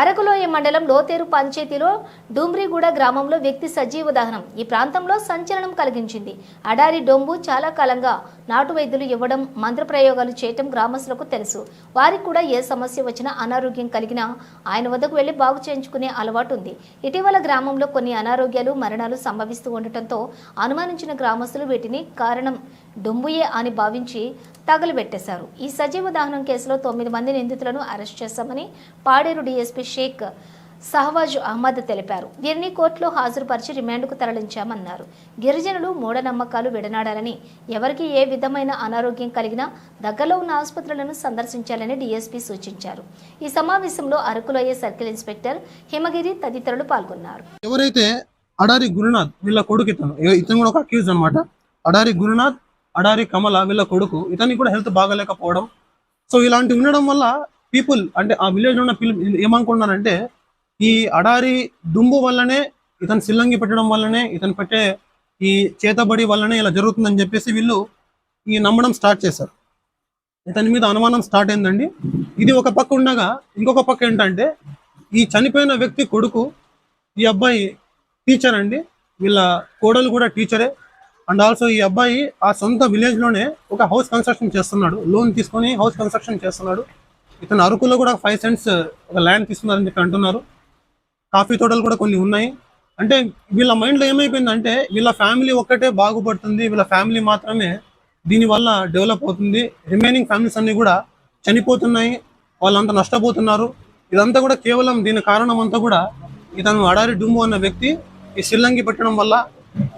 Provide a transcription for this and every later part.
అరకులోయ మండలం లోతేరు పంచాయతీలో డూమ్రిగూడ గ్రామంలో వ్యక్తి సజీవ దహనం. ఈ ప్రాంతంలో సంచలనం కలిగించింది. అడారి డొంబు చాలా కాలంగా నాటు వైద్యులు ఇవ్వడం మంత్రప్రయోగాలు చేయటం గ్రామస్తులకు తెలుసు. వారికి కూడా ఏ సమస్య వచ్చినా అనారోగ్యం కలిగినా ఆయన వద్దకు వెళ్ళి బాగు చేయించుకునే అలవాటు ఉంది. ఇటీవల గ్రామంలో కొన్ని అనారోగ్యాలు మరణాలు సంభవిస్తూ ఉండటంతో అనుమానించిన గ్రామస్తులు వీటిని కారణం డొంబుయే అని భావించి తగలబెట్టేశారు. ఈ సజీవ దహనం కేసులో తొమ్మిది మంది నిందితులను అరెస్ట్ చేశామని పాడేరు డీఎస్పీ షేక్ సహవాజ్ అహ్మద్ తెలిపారు. వీరిని కోర్టులో హాజరుపరిచి రిమాండ్కు తరలించామన్నారు. గిరిజనులు మూఢనమ్మకాలు విడనాడాలని ఎవరికి ఏ విధమైన అనారోగ్యం కలిగినా దగ్గరలో ఉన్న ఆసుపత్రులను సందర్శించాలని డీఎస్పీ సూచించారు. ఈ సమావేశంలో అరకులోయ సర్కిల్ ఇన్స్పెక్టర్ హిమగిరి తదితరులు పాల్గొన్నారు. ఎవరైతే అడారి గురునాథ్ వీళ్ళ కొడుకు ఇతను ఇతను కూడా ఒక అక్యూజ్ అనమాట అడారి గురునాథ్ అడారి కమల వీళ్ళ కొడుకు ఇతనికి కూడా హెల్త్ బాగలేకపోవడం. సో ఇలాంటి ఉండడం వల్ల పీపుల్ అంటే ఆ విలేజ్ ఉన్న పిల్లలు ఏమనుకున్నారంటే ఈ అడారి దుంబు వల్లనే ఇతను సిల్లంగి పెట్టడం వల్లనే ఇతను పెట్టే ఈ చేతబడి వల్లనే ఇలా జరుగుతుందని చెప్పేసి వీళ్ళు ఈ నమ్మడం స్టార్ట్ చేశారు. ఇతని మీద అనుమానం స్టార్ట్ అయిందండి. ఇది ఒక పక్క ఉండగా ఇంకొక పక్క ఏంటంటే ఈ చనిపోయిన వ్యక్తి కొడుకు ఈ అబ్బాయి టీచర్ అండి. వీళ్ళ కోడలు కూడా టీచరే. అండ్ ఆల్సో ఈ అబ్బాయి ఆ సొంత విలేజ్లోనే ఒక హౌస్ కన్స్ట్రక్షన్ చేస్తున్నాడు. లోన్ తీసుకొని హౌస్ కన్స్ట్రక్షన్ చేస్తున్నాడు. ఇతను అరకులో కూడా ఫైవ్ సెంట్స్ ఒక ల్యాండ్ తీసుకున్నారని చెప్పి అంటున్నారు. కాఫీ తోటలు కూడా కొన్ని ఉన్నాయి. అంటే వీళ్ళ మైండ్లో ఏమైపోయిందంటే వీళ్ళ ఫ్యామిలీ ఒక్కటే బాగుపడుతుంది. వీళ్ళ ఫ్యామిలీ మాత్రమే దీనివల్ల డెవలప్ అవుతుంది. రిమైనింగ్ ఫ్యామిలీస్ అన్ని కూడా చనిపోతున్నాయి. వాళ్ళంతా నష్టపోతున్నారు. ఇదంతా కూడా కేవలం దీని కారణం అంతా కూడా ఇతను అడారి డుమ్ము అన్న వ్యక్తి ఈ సిల్లంగి పెట్టడం వల్ల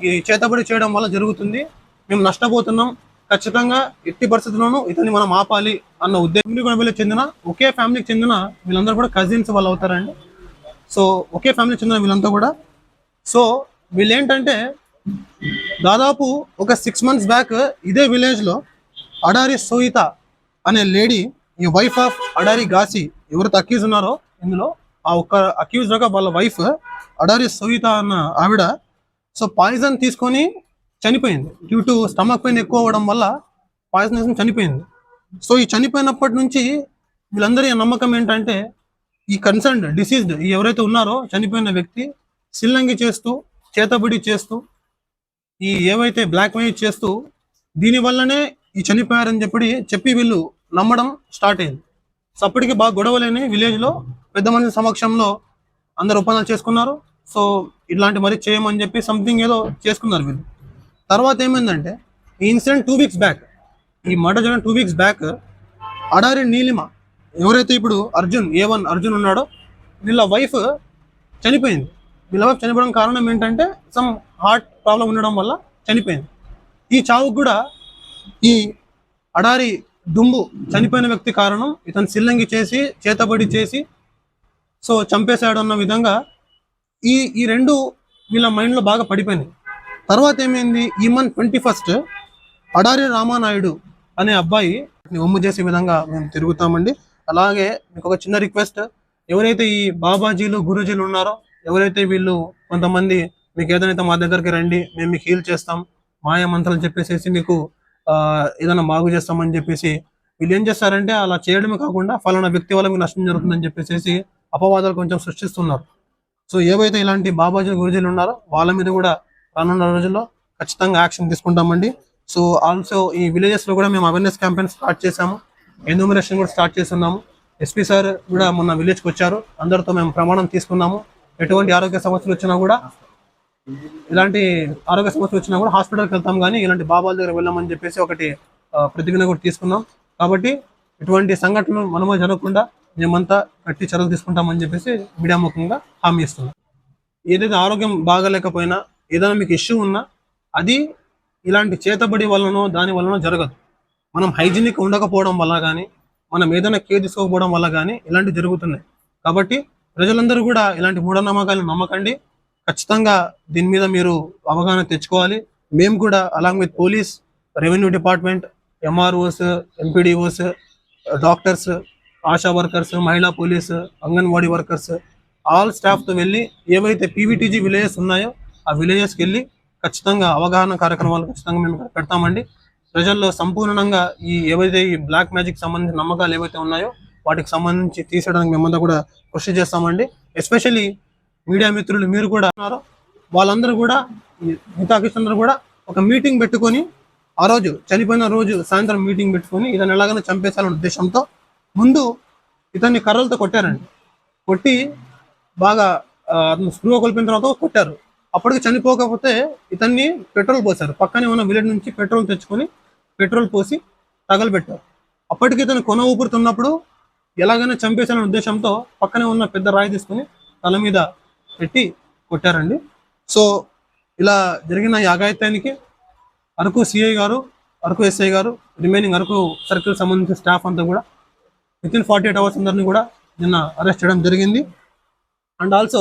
ఈ చేతబడి చేయడం వల్ల జరుగుతుంది. మేము నష్టపోతున్నాం. ఖచ్చితంగా ఎట్టి పరిస్థితుల్లోనూ ఇతన్ని మనం ఆపాలి అన్న ఉద్దేశం చెందిన ఒకే ఫ్యామిలీకి చెందిన వీళ్ళందరూ కూడా కజిన్స్ వాళ్ళు అవుతారండి. సో ఒకే ఫ్యామిలీకి చెందిన వీళ్ళంతా కూడా. సో వీళ్ళేంటంటే దాదాపు ఒక సిక్స్ మంత్స్ బ్యాక్ ఇదే విలేజ్లో అడారి సోయిత అనే లేడీ ఈ వైఫ్ ఆఫ్ అడారి గాసి ఎవరైతే అక్యూజ్ ఉన్నారో ఇందులో ఆ ఒక్క అక్యూజ్గా వాళ్ళ వైఫ్ అడారి సోయిత అన్న ఆవిడ సో పాయిజన్ తీసుకొని చనిపోయింది. డ్యూ టు స్టమక్ పెయిన్ ఎక్కువ అవ్వడం వల్ల పాయిజన్ తీసుకుని చనిపోయింది. సో ఈ చనిపోయినప్పటి నుంచి వీళ్ళందరి నమ్మకం ఏంటంటే ఈ కన్సర్న్ డిసీజ్డ్ ఎవరైతే ఉన్నారో చనిపోయిన వ్యక్తి సిల్లంగి చేస్తూ చేతబడి చేస్తూ ఈ ఏవైతే బ్లాక్ మెయిల్ చేస్తూ దీని వల్లనే ఈ చనిపోయారని చెప్పి చెప్పి వీళ్ళు నమ్మడం స్టార్ట్ అయింది. సో అప్పటికి బాగా గొడవలేని విలేజ్లో పెద్ద మనుషుల సమక్షంలో అందరు ఒప్పందాలు చేసుకున్నారు. సో ఇట్లాంటి మరి చేయమని చెప్పి సంథింగ్ ఏదో చేసుకున్నారు మీరు తర్వాత ఏమైందంటే ఈ ఇన్సిడెంట్ టూ వీక్స్ బ్యాక్ ఈ మర్డర్ జరిగిన two weeks back Adari Neelima ఎవరైతే ఇప్పుడు అర్జున్ ఏ వన్ అర్జున్ ఉన్నాడో వీళ్ళ వైఫ్ చనిపోయింది. వీళ్ళ వైఫ్ చనిపోవడం కారణం ఏంటంటే సమ్ హార్ట్ ప్రాబ్లం ఉండడం వల్ల చనిపోయింది. ఈ చావుకు కూడా ఈ అడారి దుంబు చనిపోయిన వ్యక్తి కారణం ఇతను సిల్లంగి చేసి చేతబడి చేసి సో చంపేశాడు అన్న విధంగా ఈ ఈ రెండు వీళ్ళ మైండ్లో బాగా పడిపోయినాయి. తర్వాత ఏమైంది? ఈ month twenty first Adari Ramanaidu అనే అబ్బాయి ఒమ్ము చేసే విధంగా మేము తిరుగుతామండి. అలాగే మీకు ఒక చిన్న రిక్వెస్ట్ ఎవరైతే ఈ బాబాజీలు గురూజీలు ఉన్నారో ఎవరైతే వీళ్ళు కొంతమంది మీకు ఏదైతే మా దగ్గరికి రండి మేము మీకు హీల్ చేస్తాం మాయ మంత్రాలు చెప్పేసి మీకు ఆ, ఏదైనా బాగు చేస్తామని చెప్పేసి వీళ్ళు ఏం చేస్తారంటే అలా చేయడమే కాకుండా ఫలానా వ్యక్తి వల్ల మీకు నష్టం జరుగుతుందని చెప్పేసి అపవాదాలు కొంచెం సృష్టిస్తున్నారు. సో ఏవైతే ఇలాంటి బాబాజీ గురుజీలు ఉన్నారో వాళ్ళ మీద కూడా రానున్న రోజుల్లో ఖచ్చితంగా యాక్షన్ తీసుకుంటామండి. సో ఆల్సో ఈ విలేజెస్లో కూడా మేము అవేర్నెస్ క్యాంపెయిన్ స్టార్ట్ చేశాము. ఎన్యూమరేషన్ కూడా స్టార్ట్ చేస్తున్నాము. ఎస్పీ సార్ కూడా మొన్న విలేజ్కి వచ్చారు. అందరితో మేము ప్రమాణం తీసుకున్నాము. ఎటువంటి ఆరోగ్య సమస్యలు వచ్చినా కూడా ఇలాంటి ఆరోగ్య సమస్యలు వచ్చినా కూడా హాస్పిటల్కి వెళ్తాం కానీ ఇలాంటి బాబాల దగ్గర వెళ్ళామని చెప్పేసి ఒకటి ప్రతిజ్ఞ కూడా తీసుకున్నాం. కాబట్టి ఇటువంటి సంఘటనలు మనము జరగకుండా మేమంతా కట్టి చర్యలు తీసుకుంటామని చెప్పేసి మీడియా ముఖంగా హామీ ఇస్తున్నాం. ఏదైతే ఆరోగ్యం బాగాలేకపోయినా ఏదైనా మీకు ఇష్యూ ఉన్నా అది ఇలాంటి చేతబడి వలనో దాని వలనో జరగదు. మనం హైజీనిక్ ఉండకపోవడం వల్ల కానీ మనం ఏదైనా కేర్ తీసుకోకపోవడం వల్ల కానీ ఇలాంటివి జరుగుతున్నాయి. కాబట్టి ప్రజలందరూ కూడా ఇలాంటి మూఢనమ్మకాలను నమ్మకండి. ఖచ్చితంగా దీని మీద మీరు అవగాహన తెచ్చుకోవాలి. మేము కూడా along with police revenue department MROs MPDOs doctors ASHA workers Mahila police Anganwadi workers all స్టాఫ్తో వెళ్ళి ఏవైతే పీవీటీజీ విలేజెస్ ఉన్నాయో ఆ విలేజెస్కి వెళ్ళి ఖచ్చితంగా అవగాహన కార్యక్రమాలు ఖచ్చితంగా మేము పెడతామండి. ప్రజల్లో సంపూర్ణంగా ఈ ఏవైతే ఈ బ్లాక్ మ్యాజిక్ సంబంధించిన నమ్మకాలు ఏవైతే ఉన్నాయో వాటికి సంబంధించి తీసేయడానికి మేమంతా కూడా కృషి చేస్తామండి. ఎస్పెషల్లీ మీడియా మిత్రులు మీరు కూడా ఉన్నారో వాళ్ళందరూ కూడా ఈ మిగతా కూడా ఒక మీటింగ్ పెట్టుకొని ఆ రోజు చనిపోయిన రోజు సాయంత్రం మీటింగ్ పెట్టుకొని ఇతను ఎలాగైనా చంపేసాలనే ఉద్దేశంతో ముందు ఇతన్ని కర్రలతో కొట్టారండి. కొట్టి బాగా అతను స్పృహ కోల్పోయిన తర్వాత కొట్టారు. అప్పటికి చనిపోకపోతే ఇతన్ని పెట్రోల్ పోసారు పక్కనే ఉన్న విలేజ్ నుంచి పెట్రోల్ తెచ్చుకొని పెట్రోల్ పోసి తగలబెట్టారు. అప్పటికి ఇతను కొన ఊపురుతున్నప్పుడు ఎలాగైనా చంపేసాలనే ఉద్దేశంతో పక్కనే ఉన్న పెద్ద రాయి తీసుకొని తల మీద పెట్టి కొట్టారండి. సో ఇలా జరిగిన ఈ అఘాయిత్యానికి అరకు సిఐ గారు అరకు ఎస్ఐ గారు రిమైనింగ్ అరకు సర్కిల్ సంబంధించిన స్టాఫ్ అంతా కూడా within forty eight hours అందరినీ కూడా నిన్న అరెస్ట్ చేయడం జరిగింది. And also